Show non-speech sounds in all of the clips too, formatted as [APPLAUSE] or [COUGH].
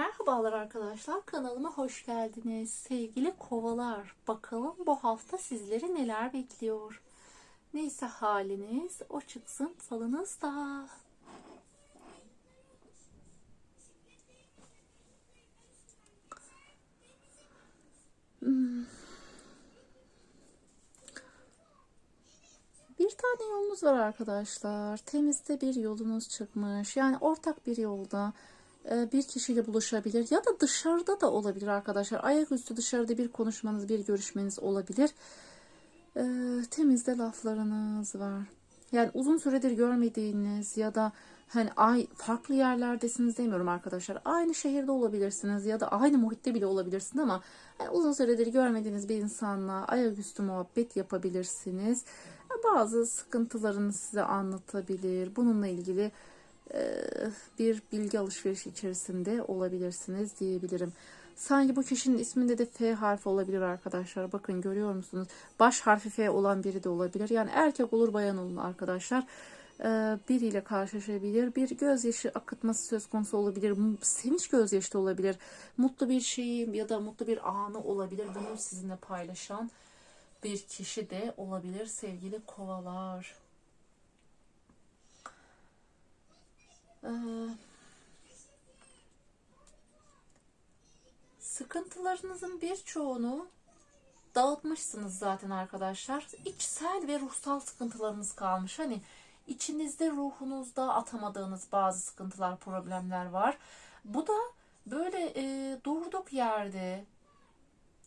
Merhabalar arkadaşlar kanalıma hoş geldiniz. Sevgili kovalar bakalım bu hafta sizleri neler bekliyor. Neyse haliniz o çıksın falınızda. Hmm. Bir tane yolunuz var arkadaşlar. Temizde bir yolunuz çıkmış. Yani ortak bir yolda bir kişiyle buluşabilir ya da dışarıda da olabilir arkadaşlar. Ayaküstü dışarıda bir konuşmanız, bir görüşmeniz olabilir. E, temizde laflarınız var. Yani uzun süredir görmediğiniz ya da hani ay farklı yerlerdesiniz demiyorum arkadaşlar. Aynı şehirde olabilirsiniz ya da aynı muhitte bile olabilirsiniz ama yani uzun süredir görmediğiniz bir insanla ayaküstü muhabbet yapabilirsiniz. Bazı sıkıntılarını size anlatabilir. Bununla ilgili bir bilgi alışverişi içerisinde olabilirsiniz diyebilirim. Sanki bu kişinin isminde de F harfi olabilir arkadaşlar. Bakın görüyor musunuz? Baş harfi F olan biri de olabilir. Yani erkek olur bayan olun arkadaşlar. Biriyle karşılaşabilir. Bir gözyaşı akıtması söz konusu olabilir. Sevinç gözyaşı da olabilir. Mutlu bir şeyi ya da mutlu bir anı olabilir. Bunu sizinle paylaşan bir kişi de olabilir sevgili kovalar. Ee, sıkıntılarınızın birçoğunu dağıtmışsınız zaten arkadaşlar. İçsel ve ruhsal sıkıntılarınız kalmış. Hani içinizde ruhunuzda atamadığınız bazı sıkıntılar, problemler var. Bu da böyle e, durduk yerde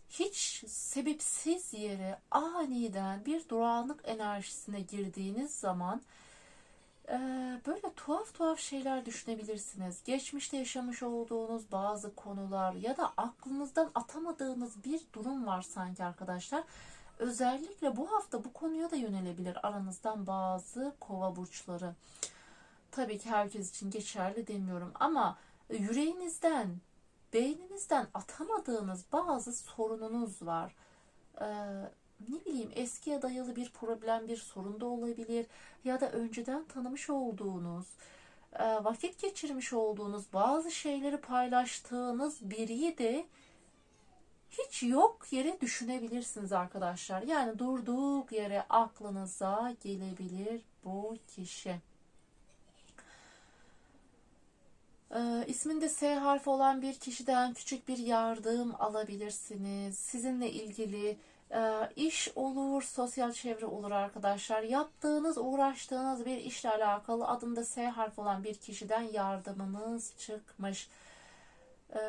hiç sebepsiz yere aniden bir durağanlık enerjisine girdiğiniz zaman böyle tuhaf tuhaf şeyler düşünebilirsiniz. Geçmişte yaşamış olduğunuz bazı konular ya da aklınızdan atamadığınız bir durum var sanki arkadaşlar. Özellikle bu hafta bu konuya da yönelebilir aranızdan bazı kova burçları. Tabii ki herkes için geçerli demiyorum ama yüreğinizden, beyninizden atamadığınız bazı sorununuz var. Ee, ne bileyim eskiye dayalı bir problem, bir sorun da olabilir ya da önceden tanımış olduğunuz, e, vakit geçirmiş olduğunuz bazı şeyleri paylaştığınız biriyi de hiç yok yere düşünebilirsiniz arkadaşlar. Yani durduk yere aklınıza gelebilir bu kişi. Ee, isminde S harfi olan bir kişiden küçük bir yardım alabilirsiniz. Sizinle ilgili iş olur, sosyal çevre olur arkadaşlar. Yaptığınız, uğraştığınız bir işle alakalı adında S harfi olan bir kişiden yardımınız çıkmış. E,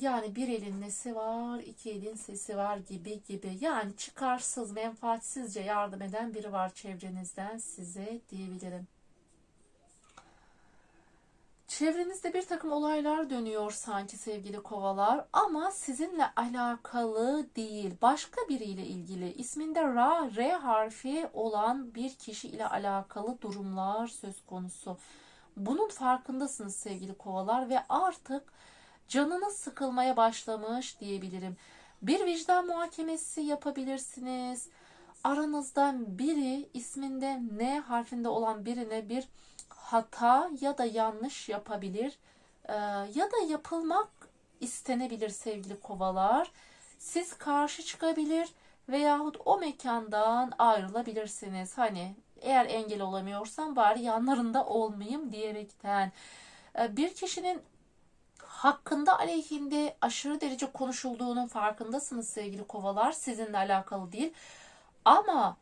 yani bir elin nesi var, iki elin sesi var gibi gibi. Yani çıkarsız, menfaatsizce yardım eden biri var çevrenizden size diyebilirim. Çevrenizde bir takım olaylar dönüyor sanki sevgili kovalar ama sizinle alakalı değil. Başka biriyle ilgili isminde Ra, R harfi olan bir kişi ile alakalı durumlar söz konusu. Bunun farkındasınız sevgili kovalar ve artık canınız sıkılmaya başlamış diyebilirim. Bir vicdan muhakemesi yapabilirsiniz. Aranızdan biri isminde N harfinde olan birine bir hata ya da yanlış yapabilir e, ya da yapılmak istenebilir sevgili kovalar. Siz karşı çıkabilir veyahut o mekandan ayrılabilirsiniz. Hani eğer engel olamıyorsam bari yanlarında olmayayım diyerekten. E, bir kişinin hakkında aleyhinde aşırı derece konuşulduğunun farkındasınız sevgili kovalar. Sizinle alakalı değil. Ama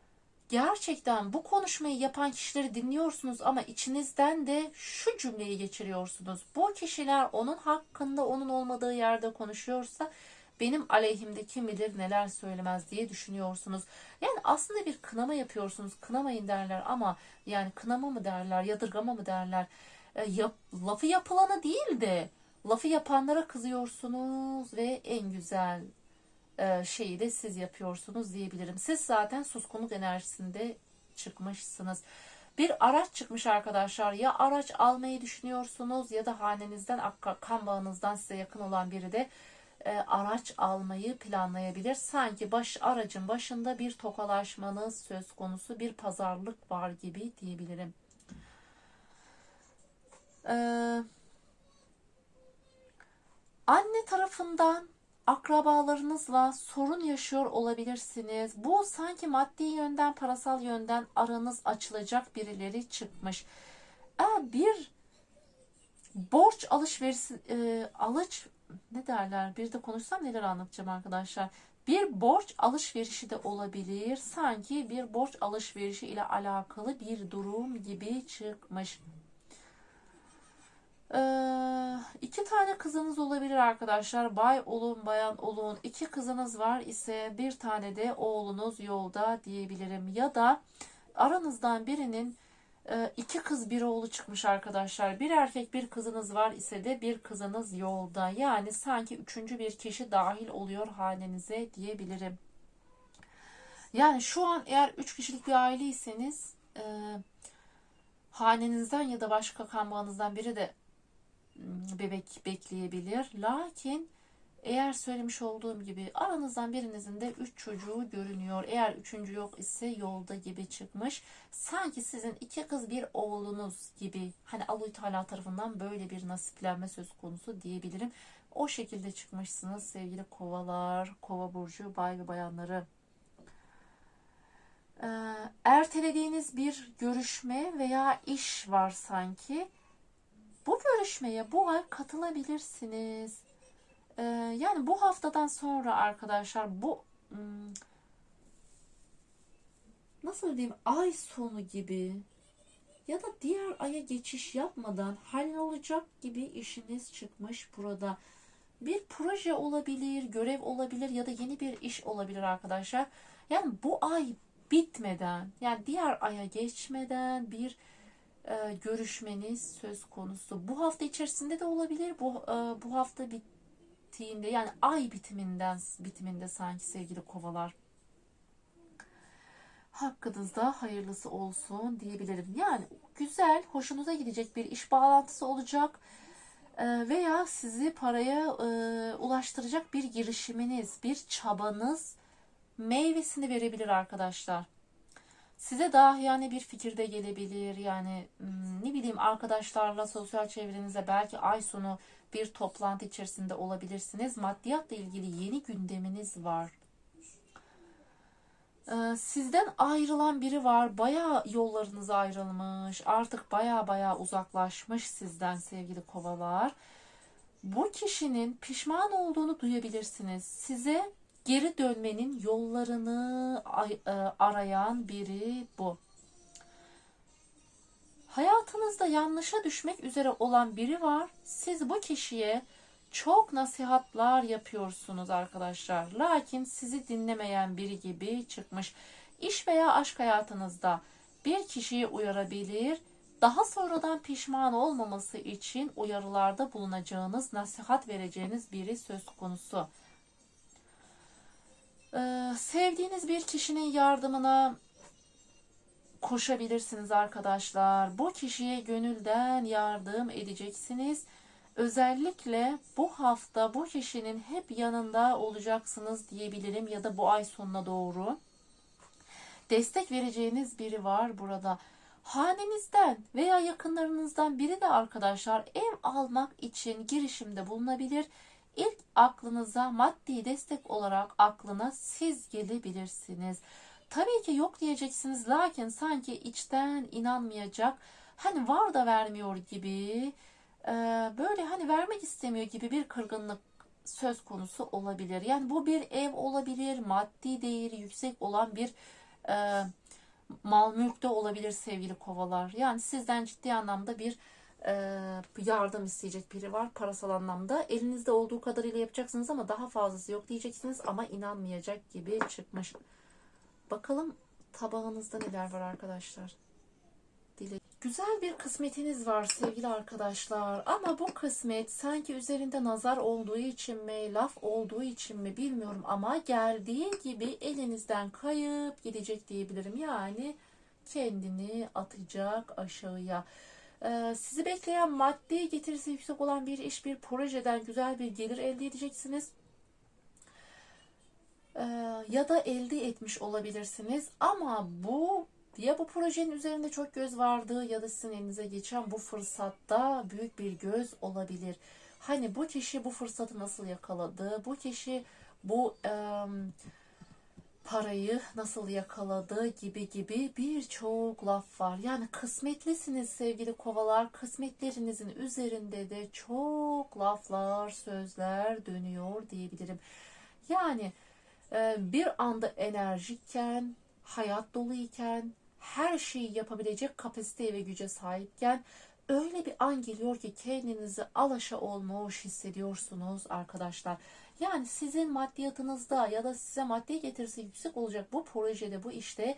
gerçekten bu konuşmayı yapan kişileri dinliyorsunuz ama içinizden de şu cümleyi geçiriyorsunuz. Bu kişiler onun hakkında onun olmadığı yerde konuşuyorsa benim aleyhimde kim bilir neler söylemez diye düşünüyorsunuz. Yani aslında bir kınama yapıyorsunuz. Kınamayın derler ama yani kınama mı derler, yadırgama mı derler. E, yap, lafı yapılana değil de lafı yapanlara kızıyorsunuz ve en güzel şeyi de siz yapıyorsunuz diyebilirim. Siz zaten suskunluk enerjisinde çıkmışsınız. Bir araç çıkmış arkadaşlar. Ya araç almayı düşünüyorsunuz ya da hanenizden, kan bağınızdan size yakın olan biri de e, araç almayı planlayabilir. Sanki baş aracın başında bir tokalaşmanız söz konusu, bir pazarlık var gibi diyebilirim. Eee Anne tarafından akrabalarınızla sorun yaşıyor olabilirsiniz. Bu sanki maddi yönden, parasal yönden aranız açılacak birileri çıkmış. Eğer bir borç alışverişi, e, alış ne derler? Bir de konuşsam neler anlatacağım arkadaşlar. Bir borç alışverişi de olabilir. Sanki bir borç alışverişi ile alakalı bir durum gibi çıkmış. Ee, iki tane kızınız olabilir arkadaşlar. Bay olun, bayan olun. İki kızınız var ise bir tane de oğlunuz yolda diyebilirim. Ya da aranızdan birinin e, iki kız bir oğlu çıkmış arkadaşlar. Bir erkek bir kızınız var ise de bir kızınız yolda. Yani sanki üçüncü bir kişi dahil oluyor hanenize diyebilirim. Yani şu an eğer üç kişilik bir aileyseniz e, hanenizden ya da başka kan bağınızdan biri de bebek bekleyebilir. Lakin eğer söylemiş olduğum gibi aranızdan birinizin de üç çocuğu görünüyor. Eğer üçüncü yok ise yolda gibi çıkmış. Sanki sizin iki kız bir oğlunuz gibi hani Allah Teala tarafından böyle bir nasiplenme söz konusu diyebilirim. O şekilde çıkmışsınız sevgili kovalar, kova burcu bay ve bayanları. Ee, ertelediğiniz bir görüşme veya iş var sanki. Bu görüşmeye bu ay katılabilirsiniz. Ee, yani bu haftadan sonra arkadaşlar bu hmm, nasıl diyeyim ay sonu gibi ya da diğer aya geçiş yapmadan hallolacak gibi işiniz çıkmış burada. Bir proje olabilir, görev olabilir ya da yeni bir iş olabilir arkadaşlar. Yani bu ay bitmeden yani diğer aya geçmeden bir e, görüşmeniz söz konusu. Bu hafta içerisinde de olabilir. Bu e, bu hafta bittiğinde yani ay bitiminden bitiminde sanki sevgili kovalar. Hakkınızda hayırlısı olsun diyebilirim. Yani güzel, hoşunuza gidecek bir iş bağlantısı olacak e, veya sizi paraya ulaştıracak bir girişiminiz, bir çabanız meyvesini verebilir arkadaşlar. Size dahiyane bir fikir de gelebilir. Yani ne bileyim arkadaşlarla, sosyal çevrenizde belki ay sonu bir toplantı içerisinde olabilirsiniz. Maddiyatla ilgili yeni gündeminiz var. Ee, sizden ayrılan biri var. Baya yollarınız ayrılmış. Artık baya baya uzaklaşmış sizden sevgili kovalar. Bu kişinin pişman olduğunu duyabilirsiniz. Size geri dönmenin yollarını e, arayan biri bu. Hayatınızda yanlışa düşmek üzere olan biri var. Siz bu kişiye çok nasihatlar yapıyorsunuz arkadaşlar. Lakin sizi dinlemeyen biri gibi çıkmış. İş veya aşk hayatınızda bir kişiyi uyarabilir, daha sonradan pişman olmaması için uyarılarda bulunacağınız, nasihat vereceğiniz biri söz konusu. Ee, sevdiğiniz bir kişinin yardımına koşabilirsiniz arkadaşlar. Bu kişiye gönülden yardım edeceksiniz. Özellikle bu hafta bu kişinin hep yanında olacaksınız diyebilirim ya da bu ay sonuna doğru. Destek vereceğiniz biri var burada. Hanenizden veya yakınlarınızdan biri de arkadaşlar ev almak için girişimde bulunabilir İlk aklınıza maddi destek olarak aklına siz gelebilirsiniz. Tabii ki yok diyeceksiniz lakin sanki içten inanmayacak hani var da vermiyor gibi e, böyle hani vermek istemiyor gibi bir kırgınlık söz konusu olabilir. Yani bu bir ev olabilir, maddi değeri yüksek olan bir e, mal mülk de olabilir sevgili kovalar. Yani sizden ciddi anlamda bir yardım isteyecek biri var parasal anlamda. Elinizde olduğu kadarıyla yapacaksınız ama daha fazlası yok diyeceksiniz ama inanmayacak gibi çıkmış. Bakalım tabağınızda neler var arkadaşlar. Güzel bir kısmetiniz var sevgili arkadaşlar ama bu kısmet sanki üzerinde nazar olduğu için mi, laf olduğu için mi bilmiyorum ama geldiği gibi elinizden kayıp gidecek diyebilirim. Yani kendini atacak aşağıya. Ee, sizi bekleyen maddi getirisi yüksek olan bir iş, bir projeden güzel bir gelir elde edeceksiniz. Ee, ya da elde etmiş olabilirsiniz. Ama bu Ya bu projenin üzerinde çok göz vardı ya da sizin elinize geçen bu fırsatta büyük bir göz olabilir. Hani bu kişi bu fırsatı nasıl yakaladı? Bu kişi bu em, parayı nasıl yakaladı gibi gibi birçok laf var. Yani kısmetlisiniz sevgili kovalar. Kısmetlerinizin üzerinde de çok laflar, sözler dönüyor diyebilirim. Yani e, bir anda enerjikken, hayat doluyken, her şeyi yapabilecek kapasiteye ve güce sahipken öyle bir an geliyor ki kendinizi alaşa olmuş hissediyorsunuz arkadaşlar. Yani sizin maddiyatınızda ya da size maddi getirisi yüksek olacak bu projede, bu işte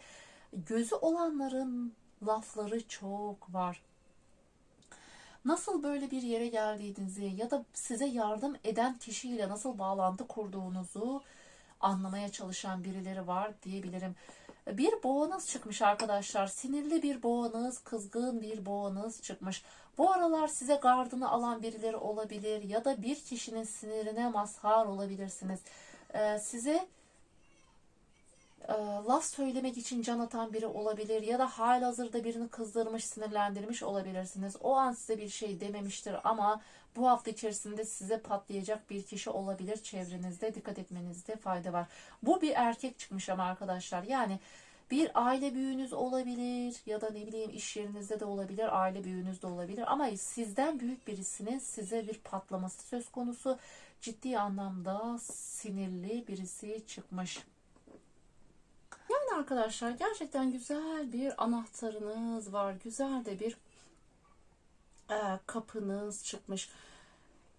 gözü olanların lafları çok var. Nasıl böyle bir yere geldiğinizi ya da size yardım eden kişiyle nasıl bağlantı kurduğunuzu anlamaya çalışan birileri var diyebilirim. Bir boğanız çıkmış arkadaşlar. Sinirli bir boğanız, kızgın bir boğanız çıkmış. Bu aralar size gardını alan birileri olabilir ya da bir kişinin sinirine mazhar olabilirsiniz. Ee, size e, laf söylemek için can atan biri olabilir ya da halihazırda birini kızdırmış, sinirlendirmiş olabilirsiniz. O an size bir şey dememiştir ama bu hafta içerisinde size patlayacak bir kişi olabilir çevrenizde. Dikkat etmenizde fayda var. Bu bir erkek çıkmış ama arkadaşlar. Yani bir aile büyüğünüz olabilir ya da ne bileyim iş yerinizde de olabilir, aile büyüğünüz de olabilir. Ama sizden büyük birisinin size bir patlaması söz konusu. Ciddi anlamda sinirli birisi çıkmış. Yani arkadaşlar gerçekten güzel bir anahtarınız var. Güzel de bir e, kapınız çıkmış.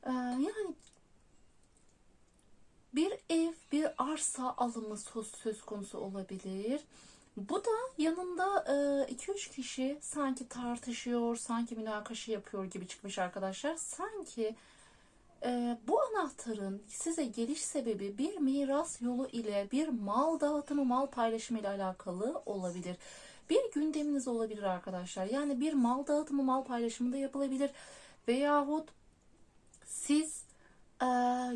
E, yani bir ev, bir arsa alımı söz, söz konusu olabilir. Bu da yanında 2-3 e, kişi sanki tartışıyor, sanki münakaşa yapıyor gibi çıkmış arkadaşlar. Sanki e, bu anahtarın size geliş sebebi bir miras yolu ile bir mal dağıtımı, mal paylaşımı ile alakalı olabilir. Bir gündeminiz olabilir arkadaşlar. Yani bir mal dağıtımı, mal paylaşımı da yapılabilir. Veyahut siz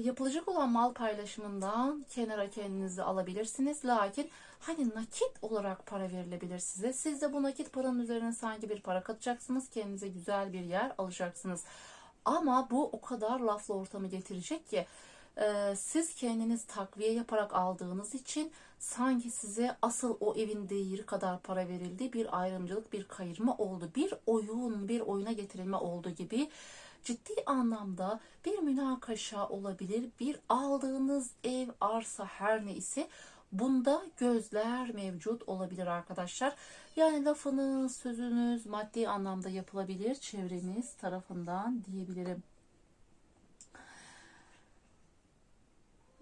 yapılacak olan mal paylaşımından kenara kendinizi alabilirsiniz. Lakin hani nakit olarak para verilebilir size. Siz de bu nakit paranın üzerine sanki bir para katacaksınız. Kendinize güzel bir yer alacaksınız. Ama bu o kadar laflı ortamı getirecek ki siz kendiniz takviye yaparak aldığınız için sanki size asıl o evin değeri kadar para verildi. Bir ayrımcılık, bir kayırma oldu. Bir oyun, bir oyuna getirilme oldu gibi ciddi anlamda bir münakaşa olabilir. Bir aldığınız ev, arsa her neyse bunda gözler mevcut olabilir arkadaşlar. Yani lafınız, sözünüz maddi anlamda yapılabilir çevreniz tarafından diyebilirim.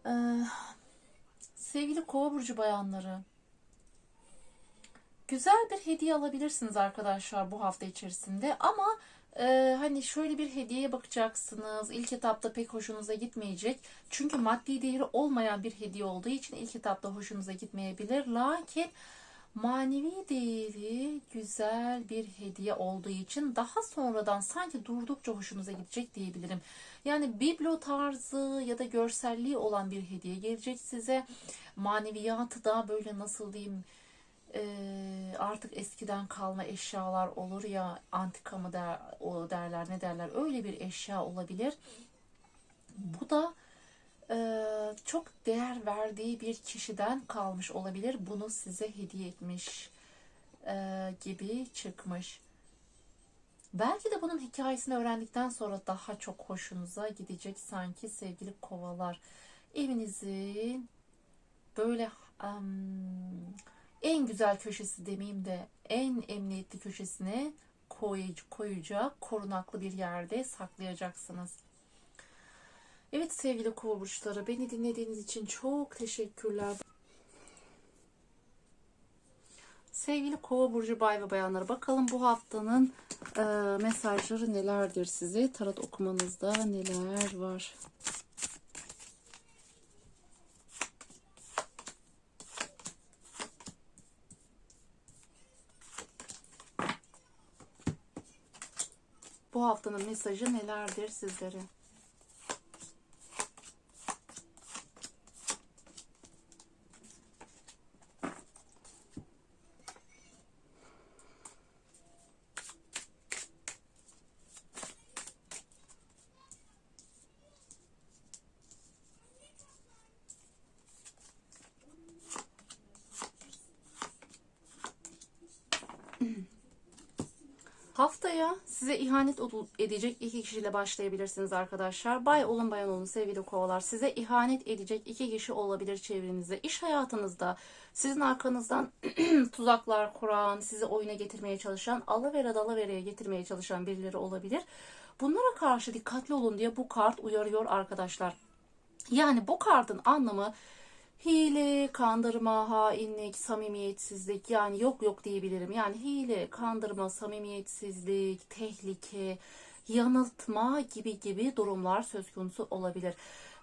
Ee, sevgili kova burcu bayanları güzel bir hediye alabilirsiniz arkadaşlar bu hafta içerisinde ama ee, hani şöyle bir hediyeye bakacaksınız. İlk etapta pek hoşunuza gitmeyecek. Çünkü maddi değeri olmayan bir hediye olduğu için ilk etapta hoşunuza gitmeyebilir. Lakin manevi değeri güzel bir hediye olduğu için daha sonradan sanki durdukça hoşunuza gidecek diyebilirim. Yani biblo tarzı ya da görselliği olan bir hediye gelecek size. Maneviyatı da böyle nasıl diyeyim e, artık eskiden kalma eşyalar olur ya antika mı der, o derler ne derler öyle bir eşya olabilir. Bu da çok değer verdiği bir kişiden kalmış olabilir. Bunu size hediye etmiş gibi çıkmış. Belki de bunun hikayesini öğrendikten sonra daha çok hoşunuza gidecek sanki sevgili kovalar. Evinizin böyle um, en güzel köşesi demeyeyim de en emniyetli köşesine koyacak korunaklı bir yerde saklayacaksınız. Evet sevgili kova burçları beni dinlediğiniz için çok teşekkürler. Sevgili kova burcu bay ve bayanları bakalım bu haftanın e, mesajları nelerdir size? Tarot okumanızda neler var? Bu haftanın mesajı nelerdir sizlere? Haftaya size ihanet edecek iki kişiyle başlayabilirsiniz arkadaşlar. Bay olun bayan olun sevgili kovalar. Size ihanet edecek iki kişi olabilir çevrenizde. İş hayatınızda sizin arkanızdan [CLEARS THROAT] tuzaklar kuran, sizi oyuna getirmeye çalışan, alıvere dalavereye getirmeye çalışan birileri olabilir. Bunlara karşı dikkatli olun diye bu kart uyarıyor arkadaşlar. Yani bu kartın anlamı hile, kandırma, hainlik, samimiyetsizlik yani yok yok diyebilirim. Yani hile, kandırma, samimiyetsizlik, tehlike, yanıltma gibi gibi durumlar söz konusu olabilir.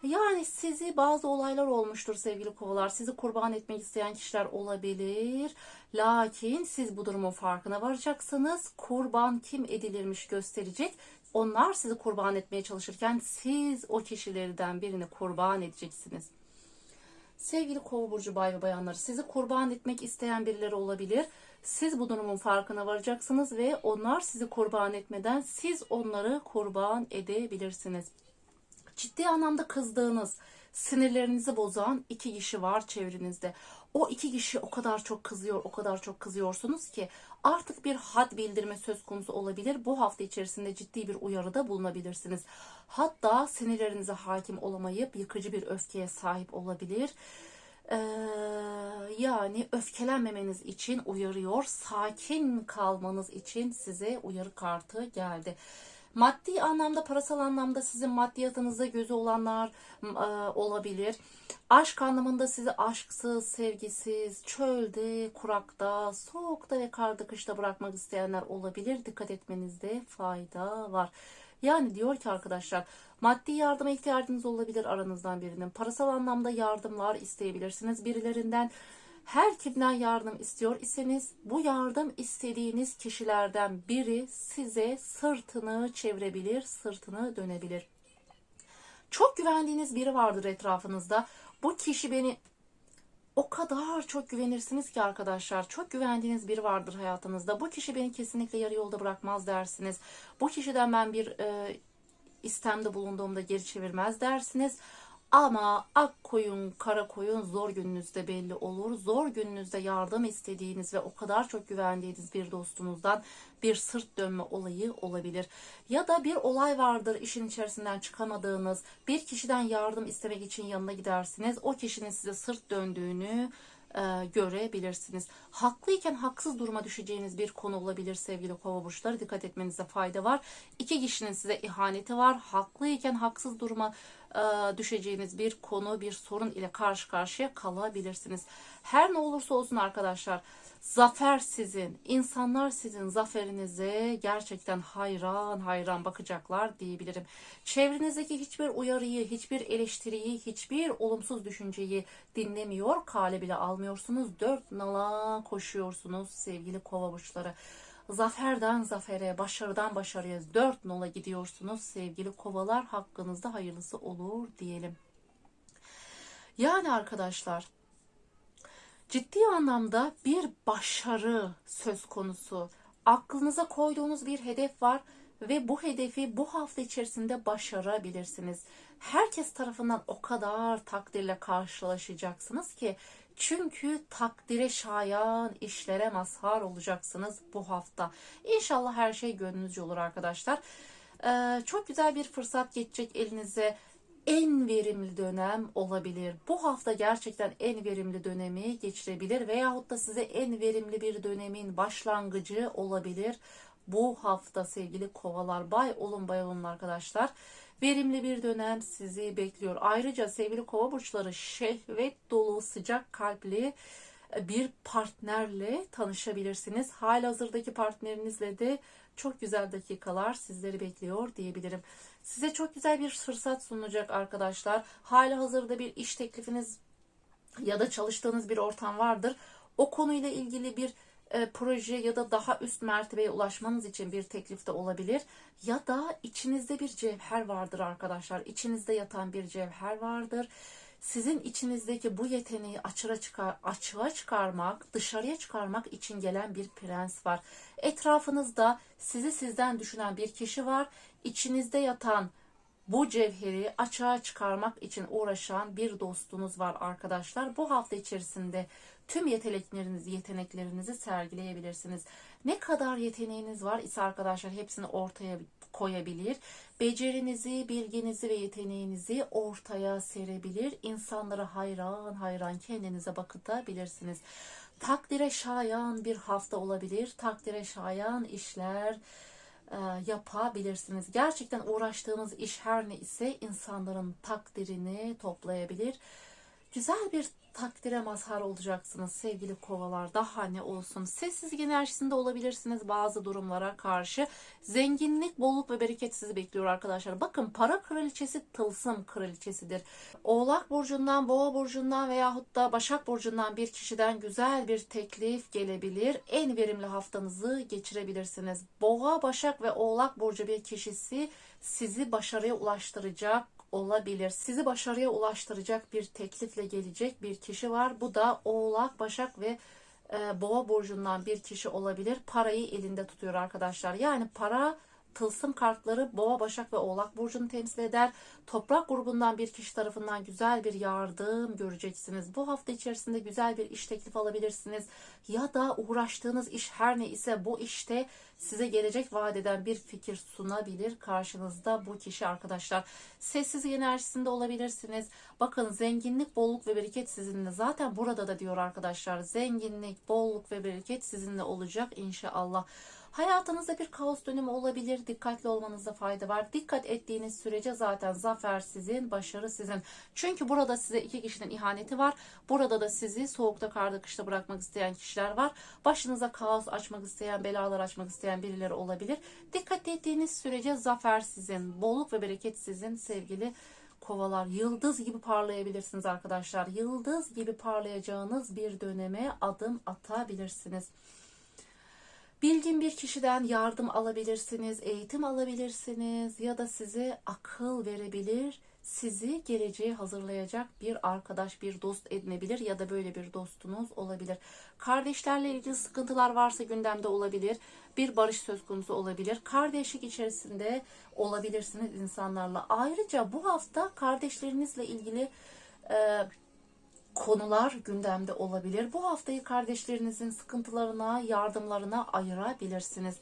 Yani sizi bazı olaylar olmuştur sevgili kovalar. Sizi kurban etmek isteyen kişiler olabilir. Lakin siz bu durumun farkına varacaksınız. Kurban kim edilirmiş gösterecek. Onlar sizi kurban etmeye çalışırken siz o kişilerden birini kurban edeceksiniz. Sevgili kova burcu bay ve bayanları sizi kurban etmek isteyen birileri olabilir. Siz bu durumun farkına varacaksınız ve onlar sizi kurban etmeden siz onları kurban edebilirsiniz. Ciddi anlamda kızdığınız, sinirlerinizi bozan iki kişi var çevrenizde. O iki kişi o kadar çok kızıyor, o kadar çok kızıyorsunuz ki artık bir had bildirme söz konusu olabilir. Bu hafta içerisinde ciddi bir uyarıda bulunabilirsiniz. Hatta sinirlerinize hakim olamayıp yıkıcı bir öfkeye sahip olabilir. Ee, yani öfkelenmemeniz için uyarıyor, sakin kalmanız için size uyarı kartı geldi. Maddi anlamda, parasal anlamda sizin maddiyatınızda gözü olanlar e, olabilir. Aşk anlamında sizi aşksız, sevgisiz, çölde, kurakta, soğukta ve karda kışta bırakmak isteyenler olabilir. Dikkat etmenizde fayda var. Yani diyor ki arkadaşlar maddi yardıma ihtiyacınız olabilir aranızdan birinin. Parasal anlamda yardımlar isteyebilirsiniz birilerinden. Her kimden yardım istiyor iseniz bu yardım istediğiniz kişilerden biri size sırtını çevirebilir, sırtını dönebilir. Çok güvendiğiniz biri vardır etrafınızda. Bu kişi beni o kadar çok güvenirsiniz ki arkadaşlar. Çok güvendiğiniz biri vardır hayatınızda. Bu kişi beni kesinlikle yarı yolda bırakmaz dersiniz. Bu kişiden ben bir e, istemde bulunduğumda geri çevirmez dersiniz. Ama ak koyun, kara koyun zor gününüzde belli olur. Zor gününüzde yardım istediğiniz ve o kadar çok güvendiğiniz bir dostunuzdan bir sırt dönme olayı olabilir. Ya da bir olay vardır işin içerisinden çıkamadığınız, bir kişiden yardım istemek için yanına gidersiniz. O kişinin size sırt döndüğünü e, görebilirsiniz. Haklıyken haksız duruma düşeceğiniz bir konu olabilir sevgili kova burçları. Dikkat etmenize fayda var. İki kişinin size ihaneti var. Haklıyken haksız duruma e, düşeceğiniz bir konu, bir sorun ile karşı karşıya kalabilirsiniz. Her ne olursa olsun arkadaşlar zafer sizin. İnsanlar sizin zaferinize gerçekten hayran hayran bakacaklar diyebilirim. Çevrenizdeki hiçbir uyarıyı, hiçbir eleştiriyi, hiçbir olumsuz düşünceyi dinlemiyor, kale bile almıyorsunuz. Dört nala koşuyorsunuz sevgili kova burçları. Zaferden zafere, başarıdan başarıya dört nola gidiyorsunuz sevgili kovalar. Hakkınızda hayırlısı olur diyelim. Yani arkadaşlar ciddi anlamda bir başarı söz konusu. Aklınıza koyduğunuz bir hedef var ve bu hedefi bu hafta içerisinde başarabilirsiniz. Herkes tarafından o kadar takdirle karşılaşacaksınız ki çünkü takdire şayan işlere mazhar olacaksınız bu hafta. İnşallah her şey gönlünüzce olur arkadaşlar. Ee, çok güzel bir fırsat geçecek elinize en verimli dönem olabilir. Bu hafta gerçekten en verimli dönemi geçirebilir veyahut da size en verimli bir dönemin başlangıcı olabilir. Bu hafta sevgili kovalar bay olun bay olun arkadaşlar. Verimli bir dönem sizi bekliyor. Ayrıca sevgili kova burçları şehvet dolu sıcak kalpli bir partnerle tanışabilirsiniz. Halihazırdaki partnerinizle de çok güzel dakikalar sizleri bekliyor diyebilirim. Size çok güzel bir fırsat sunulacak arkadaşlar. Hali hazırda bir iş teklifiniz ya da çalıştığınız bir ortam vardır. O konuyla ilgili bir e, proje ya da daha üst mertebeye ulaşmanız için bir teklif de olabilir. Ya da içinizde bir cevher vardır arkadaşlar. İçinizde yatan bir cevher vardır. Sizin içinizdeki bu yeteneği açığa, çıkar, açığa çıkarmak, dışarıya çıkarmak için gelen bir prens var. Etrafınızda sizi sizden düşünen bir kişi var. İçinizde yatan bu cevheri açığa çıkarmak için uğraşan bir dostunuz var arkadaşlar. Bu hafta içerisinde tüm yeteneklerinizi, yeteneklerinizi sergileyebilirsiniz. Ne kadar yeteneğiniz var ise arkadaşlar hepsini ortaya koyabilir. Becerinizi, bilginizi ve yeteneğinizi ortaya serebilir. İnsanlara hayran hayran kendinize bakıtabilirsiniz. Takdire şayan bir hafta olabilir. Takdire şayan işler e, yapabilirsiniz. Gerçekten uğraştığınız iş her ne ise insanların takdirini toplayabilir. Güzel bir takdire mazhar olacaksınız sevgili kovalar. Daha ne olsun. Sessizlik enerjisinde olabilirsiniz bazı durumlara karşı. Zenginlik, bolluk ve bereket sizi bekliyor arkadaşlar. Bakın para kraliçesi tılsım kraliçesidir. Oğlak burcundan, boğa burcundan veyahut da başak burcundan bir kişiden güzel bir teklif gelebilir. En verimli haftanızı geçirebilirsiniz. Boğa, başak ve oğlak burcu bir kişisi sizi başarıya ulaştıracak olabilir. Sizi başarıya ulaştıracak bir teklifle gelecek bir kişi var. Bu da Oğlak, Başak ve e, Boğa burcundan bir kişi olabilir. Parayı elinde tutuyor arkadaşlar. Yani para tılsım kartları Boğa, Başak ve Oğlak burcunu temsil eder. Toprak grubundan bir kişi tarafından güzel bir yardım göreceksiniz. Bu hafta içerisinde güzel bir iş teklifi alabilirsiniz. Ya da uğraştığınız iş her ne ise bu işte size gelecek vaat bir fikir sunabilir karşınızda bu kişi arkadaşlar. Sessiz enerjisinde olabilirsiniz. Bakın zenginlik, bolluk ve bereket sizinle. Zaten burada da diyor arkadaşlar. Zenginlik, bolluk ve bereket sizinle olacak inşallah. Hayatınızda bir kaos dönemi olabilir. Dikkatli olmanızda fayda var. Dikkat ettiğiniz sürece zaten zafer sizin, başarı sizin. Çünkü burada size iki kişinin ihaneti var. Burada da sizi soğukta, karda, kışta bırakmak isteyen kişiler var. Başınıza kaos açmak isteyen, belalar açmak isteyen birileri olabilir. Dikkat ettiğiniz sürece zafer sizin, bolluk ve bereket sizin sevgili kovalar. Yıldız gibi parlayabilirsiniz arkadaşlar. Yıldız gibi parlayacağınız bir döneme adım atabilirsiniz. Bilgin bir kişiden yardım alabilirsiniz, eğitim alabilirsiniz ya da size akıl verebilir, sizi geleceğe hazırlayacak bir arkadaş, bir dost edinebilir ya da böyle bir dostunuz olabilir. Kardeşlerle ilgili sıkıntılar varsa gündemde olabilir. Bir barış söz konusu olabilir. Kardeşlik içerisinde olabilirsiniz insanlarla. Ayrıca bu hafta kardeşlerinizle ilgili e, konular gündemde olabilir. Bu haftayı kardeşlerinizin sıkıntılarına, yardımlarına ayırabilirsiniz.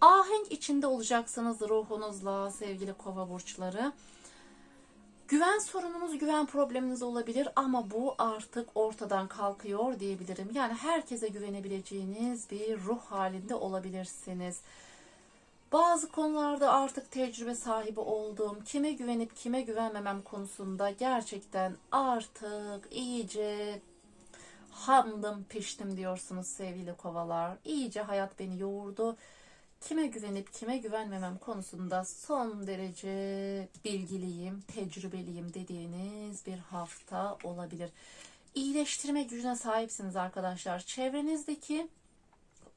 Ahenk içinde olacaksınız ruhunuzla sevgili kova burçları. Güven sorununuz, güven probleminiz olabilir ama bu artık ortadan kalkıyor diyebilirim. Yani herkese güvenebileceğiniz bir ruh halinde olabilirsiniz. Bazı konularda artık tecrübe sahibi olduğum, kime güvenip kime güvenmemem konusunda gerçekten artık iyice hamdım piştim diyorsunuz sevgili kovalar. İyice hayat beni yoğurdu. Kime güvenip kime güvenmemem konusunda son derece bilgiliyim, tecrübeliyim dediğiniz bir hafta olabilir. İyileştirme gücüne sahipsiniz arkadaşlar. Çevrenizdeki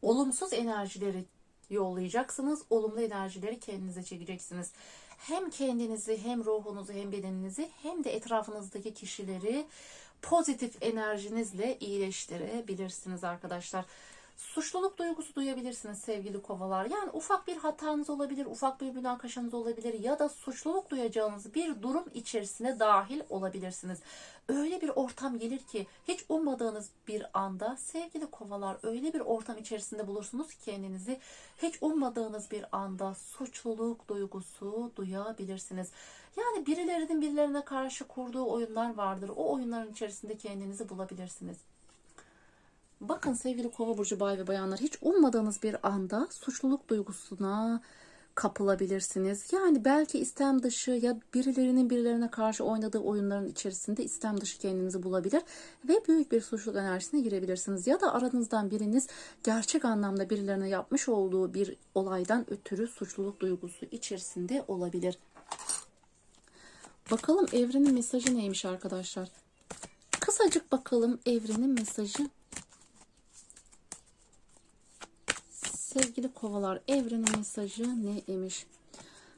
olumsuz enerjileri yollayacaksınız. Olumlu enerjileri kendinize çekeceksiniz. Hem kendinizi hem ruhunuzu hem bedeninizi hem de etrafınızdaki kişileri pozitif enerjinizle iyileştirebilirsiniz arkadaşlar. Suçluluk duygusu duyabilirsiniz sevgili kovalar. Yani ufak bir hatanız olabilir, ufak bir münakaşanız olabilir ya da suçluluk duyacağınız bir durum içerisine dahil olabilirsiniz. Öyle bir ortam gelir ki hiç ummadığınız bir anda sevgili kovalar öyle bir ortam içerisinde bulursunuz kendinizi hiç ummadığınız bir anda suçluluk duygusu duyabilirsiniz. Yani birilerinin birilerine karşı kurduğu oyunlar vardır. O oyunların içerisinde kendinizi bulabilirsiniz. Bakın sevgili kova burcu bay ve bayanlar hiç ummadığınız bir anda suçluluk duygusuna kapılabilirsiniz. Yani belki istem dışı ya birilerinin birilerine karşı oynadığı oyunların içerisinde istem dışı kendinizi bulabilir ve büyük bir suçluluk enerjisine girebilirsiniz. Ya da aranızdan biriniz gerçek anlamda birilerine yapmış olduğu bir olaydan ötürü suçluluk duygusu içerisinde olabilir. Bakalım evrenin mesajı neymiş arkadaşlar? Kısacık bakalım evrenin mesajı Sevgili kovalar evrenin mesajı ne imiş?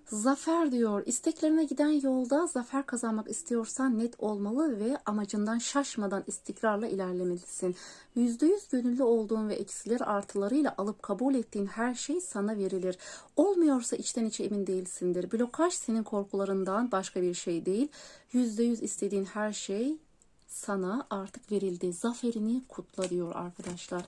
Zafer diyor. İsteklerine giden yolda zafer kazanmak istiyorsan net olmalı ve amacından şaşmadan istikrarla ilerlemelisin. Yüzde yüz gönüllü olduğun ve eksiler artılarıyla alıp kabul ettiğin her şey sana verilir. Olmuyorsa içten içe emin değilsindir. Blokaj senin korkularından başka bir şey değil. Yüzde yüz istediğin her şey sana artık verildi. Zaferini kutla diyor arkadaşlar.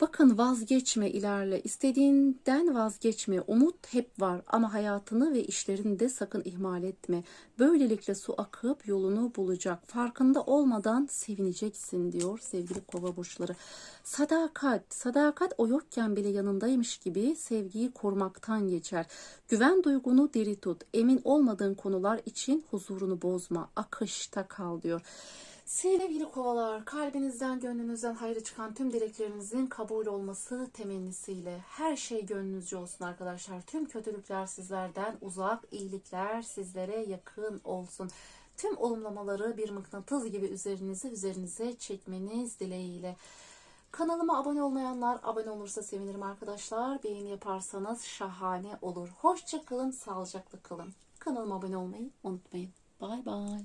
Bakın vazgeçme ilerle. İstediğinden vazgeçme. Umut hep var ama hayatını ve işlerini de sakın ihmal etme. Böylelikle su akıp yolunu bulacak. Farkında olmadan sevineceksin diyor sevgili kova burçları. Sadakat. Sadakat o yokken bile yanındaymış gibi sevgiyi korumaktan geçer. Güven duygunu diri tut. Emin olmadığın konular için huzurunu bozma. Akışta kal diyor. Sevgili kovalar, kalbinizden, gönlünüzden hayra çıkan tüm dileklerinizin kabul olması temennisiyle her şey gönlünüzce olsun arkadaşlar. Tüm kötülükler sizlerden uzak, iyilikler sizlere yakın olsun. Tüm olumlamaları bir mıknatıs gibi üzerinize üzerinize çekmeniz dileğiyle. Kanalıma abone olmayanlar abone olursa sevinirim arkadaşlar. Beğeni yaparsanız şahane olur. Hoşça kalın, sağlıcakla kalın. Kanalıma abone olmayı unutmayın. Bay bay.